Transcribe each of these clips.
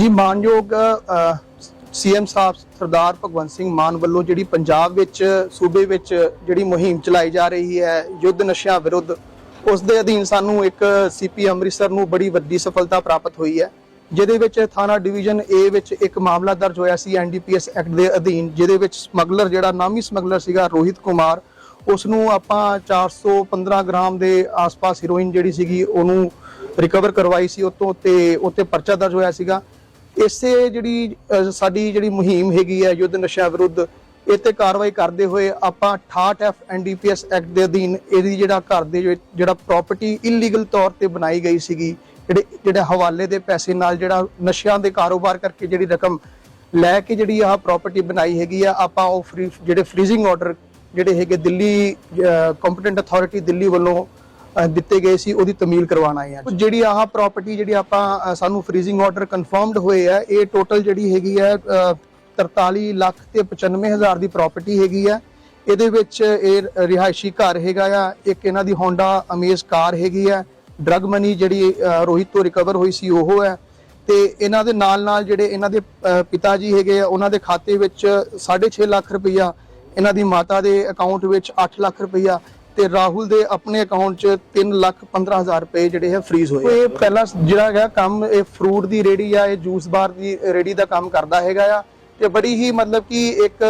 ਜੀ ਮਾਨਯੋਗ ਸੀਐਮ ਸਾਹਿਬ ਸਰਦਾਰ ਭਗਵੰਤ ਸਿੰਘ ਮਾਨ ਵੱਲੋਂ ਜਿਹੜੀ ਪੰਜਾਬ ਵਿੱਚ, ਸੂਬੇ ਵਿੱਚ ਜਿਹੜੀ ਮੁਹਿੰਮ ਚਲਾਈ ਜਾ ਰਹੀ ਹੈ, ਯੁੱਧ ਨਸ਼ਿਆਂ ਵਿਰੁੱਧ, ਉਸ ਦੇ ਅਧੀਨ ਸਾਨੂੰ ਇੱਕ ਸੀਪੀ ਅੰਮ੍ਰਿਤਸਰ ਨੂੰ ਬੜੀ ਵੱਡੀ ਸਫਲਤਾ ਪ੍ਰਾਪਤ ਹੋਈ ਹੈ। ਜਿਹਦੇ ਵਿੱਚ ਥਾਣਾ ਡਿਵੀਜ਼ਨ ਏ ਵਿੱਚ ਇੱਕ ਮਾਮਲਾ ਦਰਜ ਹੋਇਆ ਸੀ ਐਨਡੀਪੀਐਸ ਐਕਟ ਦੇ ਅਧੀਨ, ਜਿਹਦੇ ਵਿੱਚ ਸਮਗਲਰ, ਜਿਹੜਾ ਨਾਮੀ ਸਮਗਲਰ ਸੀਗਾ, ਰੋਹਿਤ ਕੁਮਾਰ ਉਸ ਨੂੰ ਆਪਾਂ 415 ਗ੍ਰਾਮ ਦੇ ਆਸ-ਪਾਸ ਹੀਰੋਇਨ ਜਿਹੜੀ ਸੀਗੀ, ਉਹਨੂੰ ਰਿਕਵਰ ਕਰਵਾਈ ਸੀ, ਉਤੋਂ ਤੇ ਉੱਤੇ ਪਰਚਾ ਦਰਜ ਹੋਇਆ ਸੀਗਾ। ਇਸੇ ਜਿਹੜੀ ਸਾਡੀ ਜਿਹੜੀ ਮੁਹਿੰਮ ਹੈਗੀ ਹੈ ਯੁੱਧ ਨਸ਼ਿਆਂ ਵਿਰੁੱਧ ਇਹ ਤੇ ਕਾਰਵਾਈ ਕਰਦੇ ਹੋਏ ਆਪਾਂ 68 ਐਫ ਐਨਡੀਪੀਐਸ ਐਕਟ ਦੇ ਅਧੀਨ ਇਹਦੀ ਜਿਹੜਾ ਘਰ ਦੇ ਜਿਹੜਾ ਪ੍ਰਾਪਰਟੀ ਇਲੀਗਲ ਤੌਰ ਤੇ ਬਣਾਈ ਗਈ ਸੀਗੀ, ਜਿਹੜੇ ਜਿਹੜੇ ਹਵਾਲੇ ਦੇ ਪੈਸੇ ਨਾਲ ਜਿਹੜਾ ਨਸ਼ਿਆਂ ਦੇ ਕਾਰੋਬਾਰ ਕਰਕੇ ਜਿਹੜੀ ਰਕਮ ਲੈ ਕੇ ਜਿਹੜੀ ਆਹ ਪ੍ਰਾਪਰਟੀ ਬਣਾਈ ਹੈਗੀ ਆ, ਆਪਾਂ ਉਹ ਫ੍ਰੀ ਜਿਹੜੇ ਫ੍ਰੀਜ਼ਿੰਗ ਆਰਡਰ ਜਿਹੜੇ ਹੈਗੇ ਦਿੱਲੀ ਕੰਪੀਟੈਂਟ ਅਥਾਰਟੀ ਦਿੱਲੀ ਵੱਲੋਂ ਦਿੱਤੇ ਗਏ ਸੀ, ਉਹਦੀ ਤਮੀਲ ਕਰਵਾਉਣ ਆਏ ਆ ਜਿਹੜੀ ਆਹ ਪ੍ਰਾਪਰਟੀ ਜਿਹੜੀ ਆਪਾਂ ਸਾਨੂੰ ਫ੍ਰੀਜ਼ਿੰਗ ਆਰਡਰ ਕਨਫਰਮਡ ਹੋਏ ਆ, ਇਹ ਟੋਟਲ ਜਿਹੜੀ ਹੈਗੀ ਹੈ ਅਹ 43 ਲੱਖ ਤੇ 95 ਹਜ਼ਾਰ ਦੀ ਪ੍ਰਾਪਰਟੀ ਹੈਗੀ ਆ। ਇਹਦੇ ਵਿੱਚ ਇਹ ਰਿਹਾਇਸ਼ੀ ਘਰ ਹੈਗਾ ਆ, ਇੱਕ ਇਹਨਾਂ ਦੀ ਹੋਂਡਾ ਅਮੇਜ਼ ਕਾਰ ਹੈਗੀ ਆ। ਡਰਗ ਮਨੀ ਜਿਹੜੀ ਰੋਹਿਤ ਤੋਂ ਰਿਕਵਰ ਹੋਈ ਸੀ, ਉਹ ਹੈ। ਤੇ ਇਹਨਾਂ ਦੇ ਨਾਲ ਨਾਲ ਜਿਹੜੇ ਇਹਨਾਂ ਦੇ ਪਿਤਾ ਜੀ ਹੈਗੇ ਆ, ਉਹਨਾਂ ਦੇ ਖਾਤੇ ਵਿੱਚ 6.5 ਲੱਖ ਰੁਪਈਆ, ਇਹਨਾਂ ਦੀ ਮਾਤਾ ਦੇ ਅਕਾਊਂਟ ਵਿੱਚ 8 ਲੱਖ ਰੁਪਈਆ ਤੇ ਰਾਹੁਲ ਦੇ ਆਪਣੇ ਅਕਾਊਂਟ 'ਚ 3 ਲੱਖ 15 ਹਜ਼ਾਰ ਰੁਪਏ ਜਿਹੜੇ ਹੈ ਫ੍ਰੀਜ਼ ਹੋਏ ਇਹ ਪਹਿਲਾਂ ਜਿਹੜਾ ਹੈਗਾ ਕੰਮ, ਇਹ ਫਰੂਟ ਦੀ ਰੇੜੀ ਆ, ਇਹ ਜੂਸ ਬਾਰ ਦੀ ਰੇੜੀ ਦਾ ਕੰਮ ਕਰਦਾ ਹੈਗਾ ਆ। ਤੇ ਬੜੀ ਹੀ ਮਤਲਬ ਕਿ ਇੱਕ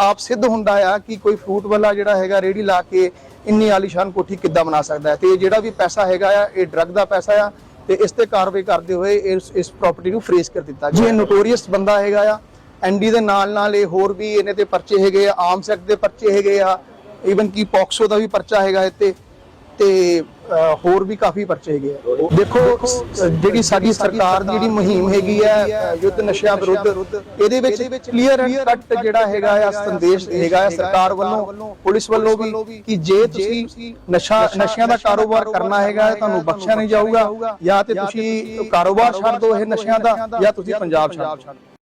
ਆਪ ਸਿੱਧ ਹੁੰਦਾ ਆ ਕਿ ਕੋਈ ਫਰੂਟ ਵਾਲਾ ਜਿਹੜਾ ਹੈਗਾ ਰੇੜੀ ਲਾ ਕੇ ਇੰਨੀ ਆਲੀਸ਼ਾਨ ਕੋਠੀ ਕਿੱਦਾਂ ਬਣਾ ਸਕਦਾ ਹੈ। ਤੇ ਜਿਹੜਾ ਵੀ ਪੈਸਾ ਹੈਗਾ ਆ, ਇਹ ਡਰੱਗ ਦਾ ਪੈਸਾ ਆ ਤੇ ਇਸ ਤੇ ਕਾਰਵਾਈ ਕਰਦੇ ਹੋਏ ਇਸ ਇਸ ਪ੍ਰਾਪਰਟੀ ਨੂੰ ਫ੍ਰੀਜ਼ ਕਰ ਦਿੱਤਾ ਜੀ ਇਹ ਨੋਟੋਰੀਅਸ ਬੰਦਾ ਹੈਗਾ ਆ। ਐਨਡੀ ਦੇ ਨਾਲ ਨਾਲ ਇਹ ਹੋਰ ਵੀ ਇਹਨੇ ਤੇ ਪਰਚੇ ਹੈਗੇ ਆ ਆਰਮਸ ਐਕਟ ਦੇ ਪਰਚੇ ਹੈਗੇ ਆ। ਈਵਨ ਕੀ ਪੌਕਸੋ ਦਾ ਵੀ ਪਰਚਾ ਹੈਗਾ ਇੱਥੇ ਤੇ ਹੋਰ ਵੀ ਕਾਫੀ ਪਰਚੇ ਹੈਗੇ ਆ। ਦੇਖੋ ਜਿਹੜੀ ਸਾਡੀ ਸਰਕਾਰ ਦੀ ਜਿਹੜੀ ਮੁਹਿੰਮ ਹੈਗੀ ਹੈ ਯੁੱਧ ਨਸ਼ਿਆਂ ਵਿਰੁੱਧ ਇਹਦੇ ਵਿੱਚ ਕਲੀਅਰ ਐਂਡ ਕੱਟ ਜਿਹੜਾ ਹੈਗਾ ਆ ਸੰਦੇਸ਼ ਹੈਗਾ ਆ ਸਰਕਾਰ ਵੱਲੋਂ ਪੁਲਿਸ ਵੱਲੋਂ ਵੀ ਕਿ ਜੇ ਤੁਸੀਂ ਨਸ਼ਾ ਨਸ਼ਿਆਂ ਦਾ ਕਾਰੋਬਾਰ ਕਰਨਾ ਹੈਗਾ ਤੁਹਾਨੂੰ ਬਖਸ਼ਿਆ ਨਹੀਂ ਜਾਊਗਾ ਜਾਂ ਤੇ ਤੁਸੀਂ ਕਾਰੋਬਾਰ ਛੱਡ ਦਿਓ ਇਹ ਨਸ਼ਿਆਂ ਦਾ ਜਾਂ ਤੁਸੀਂ ਪੰਜਾਬ ਛੱਡ ਦਿਓ